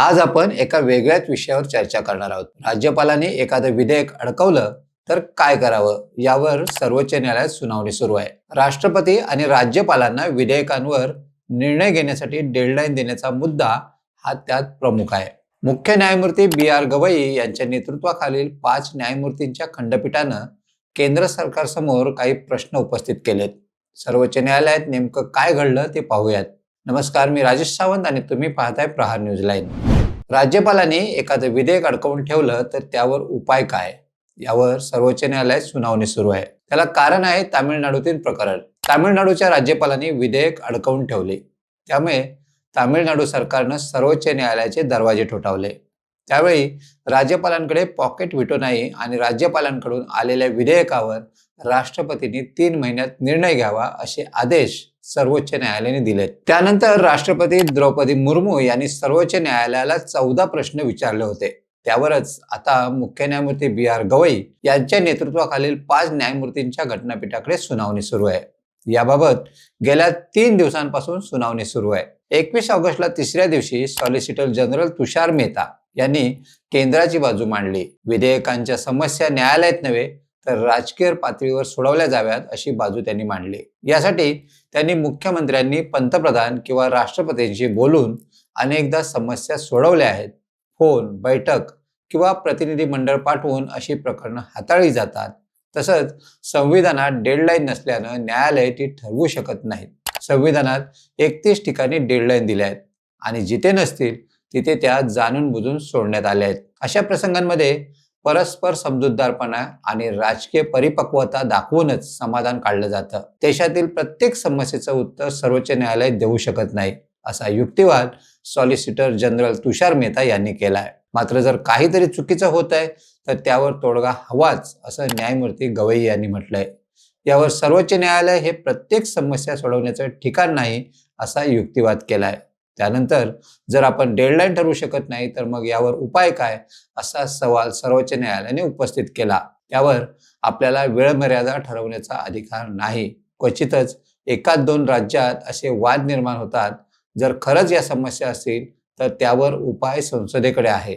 आज आपण एका वेगळ्याच विषयावर चर्चा करणार आहोत. राज्यपालांनी एखादं विधेयक अडकवलं तर काय करावं? यावर सर्वोच्च न्यायालयात सुनावणी सुरू आहे. राष्ट्रपती आणि राज्यपालांना विधेयकांवर निर्णय घेण्यासाठी डेडलाईन देण्याचा मुद्दा हा त्यात प्रमुख आहे. मुख्य न्यायमूर्ती बी आर गवई यांच्या नेतृत्वाखालील पाच न्यायमूर्तींच्या खंडपीठानं केंद्र सरकारसमोर काही प्रश्न उपस्थित केलेत. सर्वोच्च न्यायालयात नेमकं काय घडलं ते पाहूयात. नमस्कार मी राजेश सावंत आणि तुम्ही पाहताय प्रहार न्यूज लाईन. राज्यपालांनी एखादं विधेयक अडकवून ठेवलं तर त्यावर उपाय काय? यावर सर्वोच्च न्यायालयात सुनावणी सुरू आहे. त्याला कारण आहे तामिळनाडूतील प्रकरण. तामिळनाडूच्या राज्यपालांनी विधेयक अडकवून ठेवले. त्यामुळे तामिळनाडू सरकारनं सर्वोच्च न्यायालयाचे दरवाजे ठोठावले. त्यावेळी राज्यपालांकडे पॉकेट विटो नाही आणि राज्यपालांकडून आलेल्या विधेयकावर राष्ट्रपतींनी तीन महिन्यात निर्णय घ्यावा असे आदेश सर्वोच्च न्यायालयाने दिले. त्यानंतर राष्ट्रपती द्रौपदी मुर्मू यांनी सर्वोच्च न्यायालयाला चौदा प्रश्न विचारले होते. त्यावरच आता मुख्य न्यायमूर्ती बी आर गवई यांच्या नेतृत्वाखालील पाच न्यायमूर्तींच्या घटनापीठाकडे सुनावणी सुरू आहे. याबाबत गेल्या तीन दिवसांपासून सुनावणी सुरू आहे. एकवीस ऑगस्टला तिसऱ्या दिवशी सॉलिसिटर जनरल तुषार मेहता यांनी केंद्राची बाजू मांडली. विधेयकांच्या समस्या न्यायालयात नव्हे तर राजकीय पातळीवर सोडवल्या जाव्यात अशी बाजू त्यांनी मांडली. यासाठी त्यांनी मुख्यमंत्र्यांनी पंतप्रधान किंवा राष्ट्रपतींशी बोलून अनेकदा समस्या सोडवल्या आहेत. फोन बैठक किंवा प्रतिनिधी मंडळ पाठवून अशी प्रकरणं हाताळली जातात. तसंच संविधानात डेडलाईन नसल्यानं न्यायालय ती ठरवू शकत नाहीत. संविधानात एकतीस ठिकाणी डेडलाईन दिल्या आहेत आणि जिथे नसतील तिथे त्या जाणून बुजून सोडण्यात आल्या आहेत. अशा प्रसंगांमध्ये परस्पर समजूतदारपणा आणि राजकीय परिपक्वता दाखवूनच समाधान काढलं जातं. देशातील प्रत्येक समस्येचं उत्तर सर्वोच्च न्यायालय देऊ शकत नाही असा युक्तिवाद सॉलिसिटर जनरल तुषार मेहता यांनी केला आहे मात्र जर काहीतरी चुकीचं होत आहे तर त्यावर तोडगा हवाच असं न्यायमूर्ती गवई यांनी म्हटलंय. यावर सर्वोच्च न्यायालय हे प्रत्येक समस्या सोडवण्याचं ठिकाण नाही असा युक्तिवाद केलाय. त्यानंतर जर आपण डेडलाईन ठरवू शकत नाही तर मग यावर उपाय काय? असा सवाल सर्वोच्च न्यायालयाने उपस्थित केला. त्यावर आपल्याला वेळ मर्यादा ठरवण्याचा अधिकार नाही. क्वचितच एकाच दोन राज्यात असे वाद निर्माण होतात. जर खरंच या समस्या असतील तर त्यावर उपाय संसदेकडे आहे.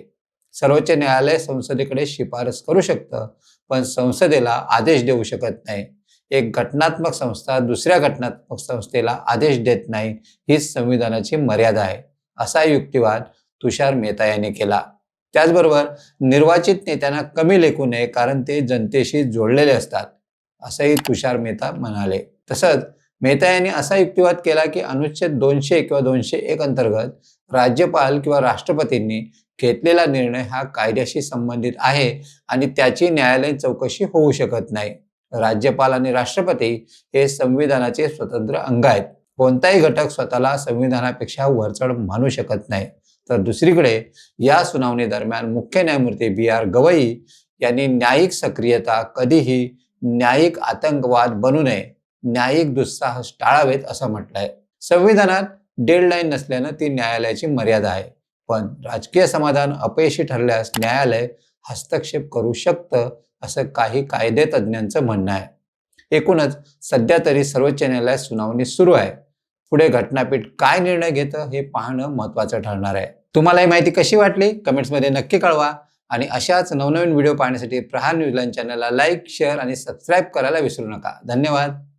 सर्वोच्च न्यायालय संसदेकडे शिफारस करू शकतं पण संसदेला आदेश देऊ शकत नाही. एक घटनात्मक संस्था दुसऱ्या घटनात्मक संस्थेला आदेश देत नाही हीच संविधानाची मर्यादा आहे असा युक्तिवाद तुषार मेहता यांनी केला. त्याचबरोबर निर्वाचित नेत्यांना कमी लेखू नये कारण ते जनतेशी जोडलेले असतात असंही तुषार मेहता म्हणाले. तसंच मेहता यांनी असा युक्तिवाद केला की अनुच्छेद दोनशे किंवा दोनशे एक अंतर्गत राज्यपाल किंवा राष्ट्रपतींनी घेतलेला निर्णय हा कायद्याशी संबंधित आहे आणि त्याची न्यायालयीन चौकशी होऊ शकत नाही. राज्यपाल आणि राष्ट्रपती हे संविधानाचे स्वतंत्र अंग आहेत. कोणताही घटक स्वतःला संविधानापेक्षा वरचढ मानू शकत नाही. तर दुसरीकडे या सुनावणी दरम्यान मुख्य न्यायमूर्ती बी आर गवई यांनी न्यायिक सक्रियता कधीही न्यायिक आतंकवाद बनू नये न्यायिक दुस्साहस टाळावेत असं म्हटलंय. संविधानात डेड लाईन नसल्यानं ती न्यायालयाची मर्यादा आहे. पण राजकीय समाधान अपयशी ठरल्यास न्यायालय हस्तक्षेप करू शकतं असं काही कायदे तज्ज्ञांचं म्हणणं आहे. एकूणच सध्या तरी सर्वोच्च न्यायालयात सुनावणी सुरू आहे. पुढे घटनापीठ काय निर्णय घेतं हे पाहणं महत्वाचं ठरणार आहे. तुम्हाला ही माहिती कशी वाटली? कमेंट्समध्ये नक्की कळवा. आणि अशाच नवनवीन व्हिडिओ पाहण्यासाठी प्रहार न्यूजलँड चॅनलला लाईक शेअर आणि सबस्क्राईब करायला विसरू नका. धन्यवाद.